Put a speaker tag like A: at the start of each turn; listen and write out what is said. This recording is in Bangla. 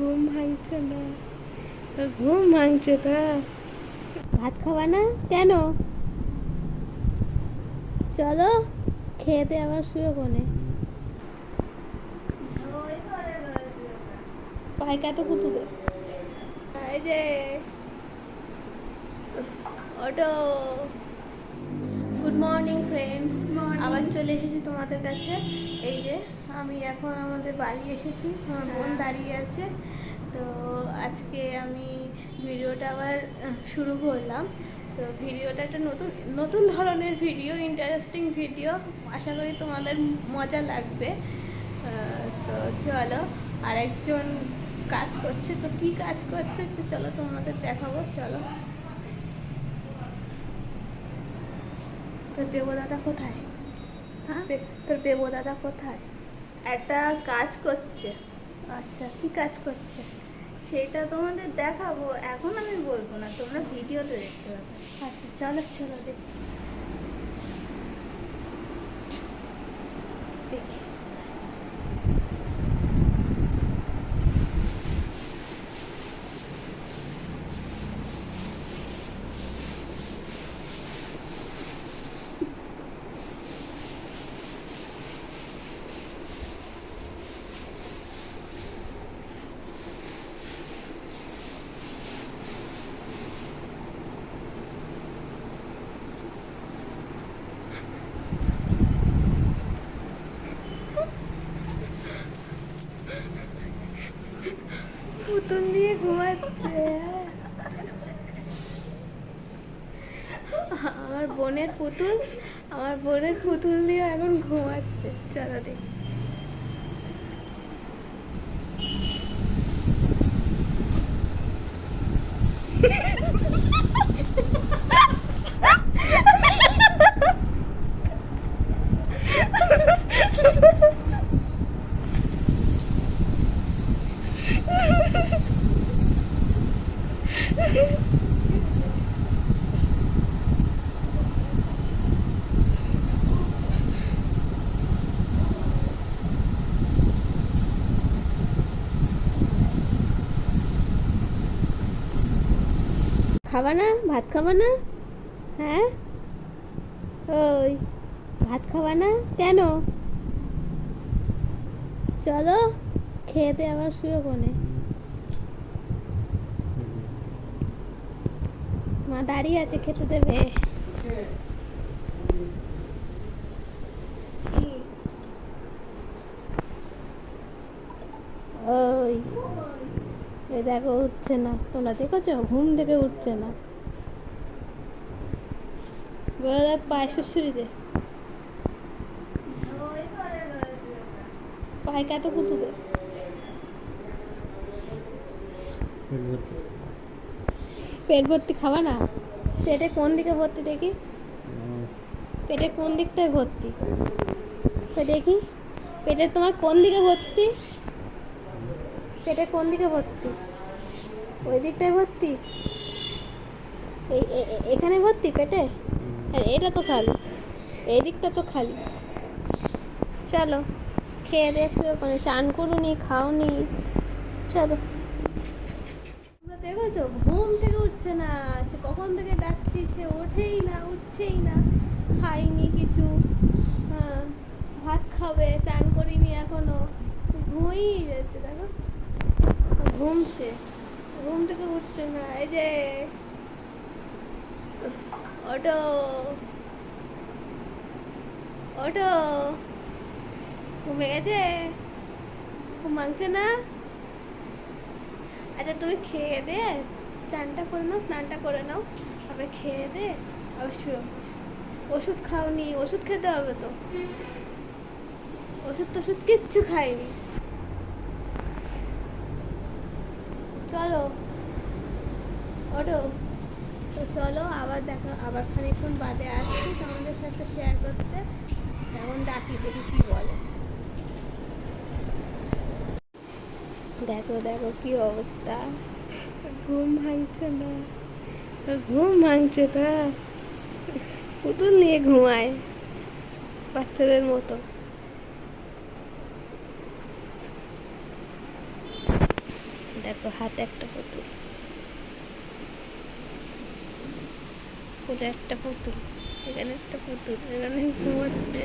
A: ঘুম ভাঙছে না ঘুম ভাঙছে না। ভাত খাওয়া না? কেন? চলো খেতে আবার শুয়ে কোনে পায়কা তো কুতুবে। এই যে অটো গুড মর্নিং ফ্রেন্ডস আবার চলে এসেছি তোমাদের কাছে। এই যে আমি এখন আমাদের বাড়ি এসেছি। আমার বোন দাঁড়িয়ে আছে। তো আজকে আমি ভিডিওটা আবার শুরু করলাম। তো ভিডিওটা একটা নতুন নতুন ধরনের ভিডিও ইন্টারেস্টিং ভিডিও। আশা করি তোমাদের মজা লাগবে। তো চলো আরেকজন কাজ করছে। তো কি কাজ করছে? চলো তোমাদের দেখাবো। চলো। তোর বেবো দাদা কোথায়?
B: হ্যাঁ?
A: তোর বেবো দাদা কোথায়?
B: একটা কাজ করছে।
A: আচ্ছা কি কাজ করছে?
B: সেটা তোমাদের দেখাবো। এখন আমি বলব না তোমরা ভিডিওতে দেখতে পাবে।
A: আচ্ছা চলো চলো দেখি পুতুল দিয়ে ঘুমাচ্ছে। আমার বোনের পুতুল আমার বোনের পুতুল দিয়ে এখন ঘুমাচ্ছে। চলো দেখি। খাবা না? ভাত খাবা না? হ্যাঁ? ওই, ভাত খাবা না? কেন? চলো খেতে আবার শুয়ে কোনে মা দাঁড়িয়ে আছে, খেতে দেবে। ওই, এই দেখো, উঠছে না। তোমরা দেখেছ? ঘুম থেকে উঠছে না। পায়ে শুশুরি দে
B: ওই।
A: পায়ে কত কুতু দে পেট ভর্তি খাবা না? পেটে কোন দিকে ভর্তি দেখি? পেটে কোন দিকটায় ভর্তি? তো দেখি। পেটে তোমার কোন দিকে ভর্তি? পেটে কোন দিকে ভর্তি? ওই দিকটায় ভর্তি? এই এখানে ভর্তি পেটে? এটা তো খালি। এই দিকটা তো খালি। চলো খেয়ে দিয়ে শুয়ে চান করুনি খাওনি। চলো। দেখেছ? ঘুম থেকে উঠছে না। সে কখন থেকে ডাকছি সে ওঠেই না উঠছেই না। খাইনি কিছু। হ্যাঁ, ভাত খাবে চান করিনি এখনও। ঘুমিয়ে যাচ্ছে দেখো। ঘুমছে। ঘুম থেকে উঠছে না। এই যে অটো অটো ঘুমে গেছে? ঘুম ভাঙছে না? আচ্ছা তুমি খেয়ে দে, চানটা করে নাও, স্নানটা করে নাও, তারপরে খেয়ে দে পড়ো। ওষুধ খাওনি, ওষুধ খেতে হবে তো। ওষুধ টষুধ কিচ্ছু খাইনি। চলো ওটো তো চলো, আবার দেখো, আবার খানিকক্ষণ বাদে আসছি তোমাদের সাথে শেয়ার করতে। এখন ডাকি, দেখি কি বলে। দেখো দেখো কি অবস্থা। ঘুম ভাঙছে না। ঘুম ভাঙছে না। পুতুল নিয়ে ঘুমায় বাচ্চাদের মতো। দেখো হাতে একটা পুতুল পুরো একটা পুতুল এখানে একটা পুতুল এখানে ঘুমাচ্ছে।